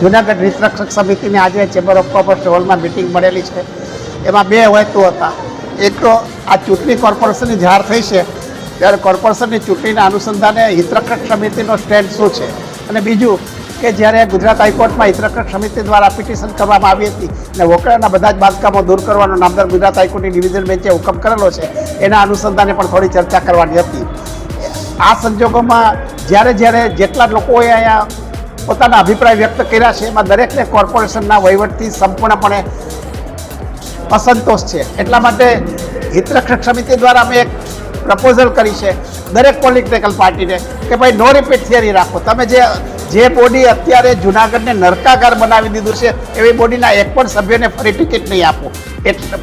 જુનાગઢ હિતરક્ષક સમિતિની આજે ચેમ્બર ઓફ કોમર્સ હોલમાં મિટિંગ મળેલી છે. એમાં બે હેતુ હતા. એક તો આ ચૂંટણી કોર્પોરેશનની જાહેર થઈ છે. ત્યારે કોર્પોરેશનની ચૂંટણીના અનુસંધાને હિતરક્ષક સમિતિનો સ્ટેન્ડ શું છે? અને બીજું કે જ્યારે ગુજરાત હાઈકોર્ટમાં હિતરક્ષક સમિતિ દ્વારા પિટિશન કરવામાં આવી હતી અને વોકડાના બધા જ બાંધકામો દૂર કરવાનો નામદાર ગુજરાત હાઈકોર્ટની ડિવિઝન બેન્ચે હુકમ કરેલો છે, એના અનુસંધાને પણ થોડી ચર્ચા કરવાની હતી. આ સંજોગોમાં જ્યારે જ્યારે જેટલા લોકોએ અહીંયા પોતાના અભિપ્રાય વ્યક્ત કર્યા છે. એમાં દરેકને કોર્પોરેશનના વહીવટથી સંપૂર્ણપણે અસંતોષ છે. એટલા માટે હિતરક્ષક સમિતિ દ્વારા અમે એક પ્રપોઝલ કરી છે દરેક પોલિટિકલ પાર્ટીને કે ભાઈ નો રિપીટ થિયરી રાખો. તમે જે જે બોડી અત્યારે જુનાગઢને નરકાગાર બનાવી દીધું છે, એવી બોડીના એક પણ સભ્યને ફરી ટિકિટ નહીં આપો. એટલે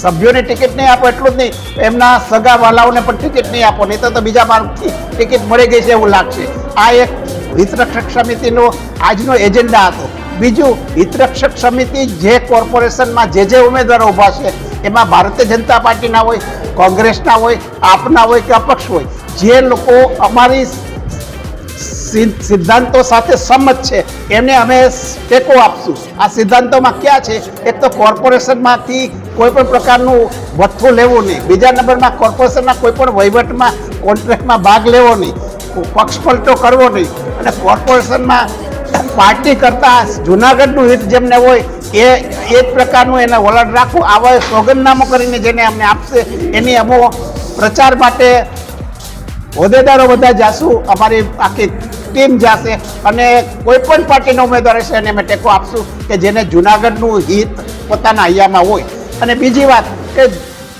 સભ્યોને ટિકિટ નહીં આપો એટલું જ નહીં, એમના સગા વાલાઓને પણ ટિકિટ નહીં આપો. નહીં તો બીજા માર્ગથી ટિકિટ મળી ગઈ છે એવું લાગશે. આ એક હિતરક્ષક સમિતિનો આજનો એજન્ડા હતો. બીજું, હિતરક્ષક સમિતિ જે કોર્પોરેશનમાં જે જે ઉમેદવારો ઊભા છે, એમાં ભારતીય જનતા પાર્ટીના હોય, કોંગ્રેસના હોય, આપના હોય કે અપક્ષ હોય, જે લોકો અમારી સિદ્ધાંતો સાથે સંમત છે એને અમે ટેકો આપશું. આ સિદ્ધાંતોમાં ક્યાં છે? એક તો કોર્પોરેશનમાંથી કોઈ પણ પ્રકારનું વઠ્ઠું લેવું નહીં. બીજા નંબરમાં કોર્પોરેશનના કોઈ પણ વહીવટમાં, કોન્ટ્રાક્ટમાં ભાગ લેવો નહીં. પક્ષપલટો કરવો નહીં. અને કોર્પોરેશનમાં પાર્ટી કરતાં જુનાગઢનું હિત જેમને હોય, એ એ જ પ્રકારનું એને વલણ રાખવું, આવા સોગંદનામું કરીને જેને અમને આપશે, એની અમો પ્રચાર માટે હોદ્દેદારો બધા જાશું અમારી આખી ટીમ જાશે અને કોઈ પણ પાર્ટીનો ઉમેદવાર હશે એને અમે ટેકો આપશું કે જેને જુનાગઢનું હિત પોતાના હૈયામાં હોય. અને બીજી વાત કે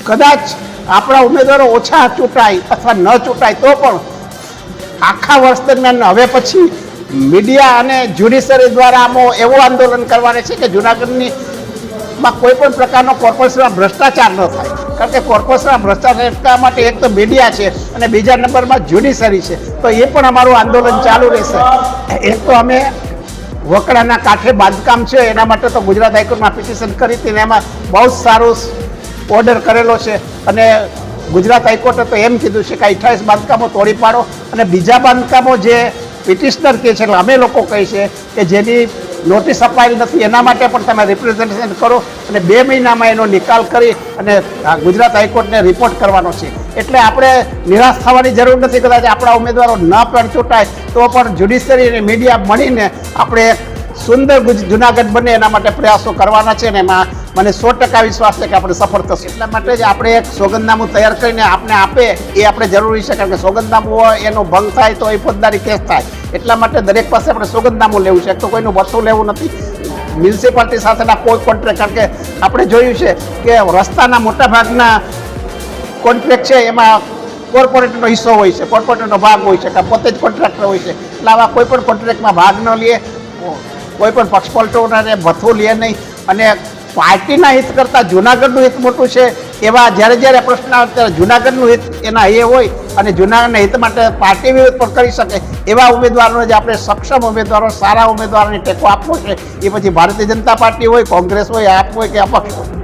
કદાચ આપણા ઉમેદવારો ઓછા ચૂંટાય અથવા ન ચૂંટાય તો પણ આખા વર્ષ દરમિયાન હવે પછી મીડિયા અને જ્યુડિશરી દ્વારા આમાં એવું આંદોલન કરવાનો છે કે જુનાગઢની માં કોઈ પણ પ્રકારનો કોર્પોરેશનમાં ભ્રષ્ટાચાર ન થાય. કારણ કે કોર્પોરેશનમાં ભ્રષ્ટાચાર અટકાવવા માટે એક તો મીડિયા છે અને બીજા નંબરમાં જ્યુડિશરી છે. તો એ પણ અમારું આંદોલન ચાલુ રહેશે. એક તો અમે વકડાના કાંઠે બાંધકામ છે. એના માટે તો ગુજરાત હાઈકોર્ટમાં પિટિશન કરી હતી એમાં બહુ જ સારું ઓર્ડર કરેલો છે. અને ગુજરાત હાઈકોર્ટે તો એમ કીધું છે કે અઠ્યાવીસ બાંધકામો તોડી પાડો અને બીજા બાંધકામો જે પિટિશનર કહે છે, એટલે અમે લોકો કહે છે કે જેની નોટિસ અપાયેલી નથી, એના માટે પણ તમે રિપ્રેઝન્ટેશન કરો અને બે મહિનામાં એનો નિકાલ કરી અને ગુજરાત હાઈકોર્ટને રિપોર્ટ કરવાનો છે. એટલે આપણે નિરાશ થવાની જરૂર નથી, કદાચ આપણા ઉમેદવારો ન પણ ચૂંટાય, તો પણ જ્યુડિશિયરી અને મીડિયા મળીને આપણે સુંદર જુનાગઢ બને એના માટે પ્રયાસો કરવાના છે ને એમાં મને સો ટકા વિશ્વાસ છે કે આપણે સફળ થશે. એટલા માટે જ આપણે એક સોગંદનામું તૈયાર કરીને આપણે આપે એ આપણે જરૂરી છે, કારણ કે સોગંદનામું હોય, એનો ભંગ થાય તો એ ફોજદારી કેસ થાય. એટલા માટે દરેક પાસે આપણે સોગંદનામું લેવું છે. એક તો કોઈનું વસ્તુ લેવું નથી, મ્યુનિસિપાલિટી સાથેના કોઈ કોન્ટ્રાક્ટ, કારણ કે આપણે જોયું છે કે રસ્તાના મોટા ભાગના કોન્ટ્રાક્ટ છે, એમાં કોર્પોરેટનો હિસ્સો હોય છે કોર્પોરેટનો ભાગ હોય છે, કે પોતે જ કોન્ટ્રાક્ટર હોય છે. એટલે આવા કોઈ પણ કોન્ટ્રાક્ટમાં ભાગ ન લે. કોઈ પણ પક્ષપલટોને ભથ્થું લે નહીં. અને પાર્ટીના હિત કરતાં જુનાગઢનું હિત મોટું છે. એવા જ્યારે જ્યારે પ્રશ્ન આવે ત્યારે જુનાગઢનું હિત એના એ હોય અને જુનાગઢના હિત માટે પાર્ટી વિરોધ પણ કરી શકે. એવા ઉમેદવારોને જે આપણે સક્ષમ ઉમેદવારો, સારા ઉમેદવારોને ટેકો આપવો છે. એ પછી ભારતીય જનતા પાર્ટી હોય, કોંગ્રેસ હોય, આપ હોય કે અપક્ષ હોય.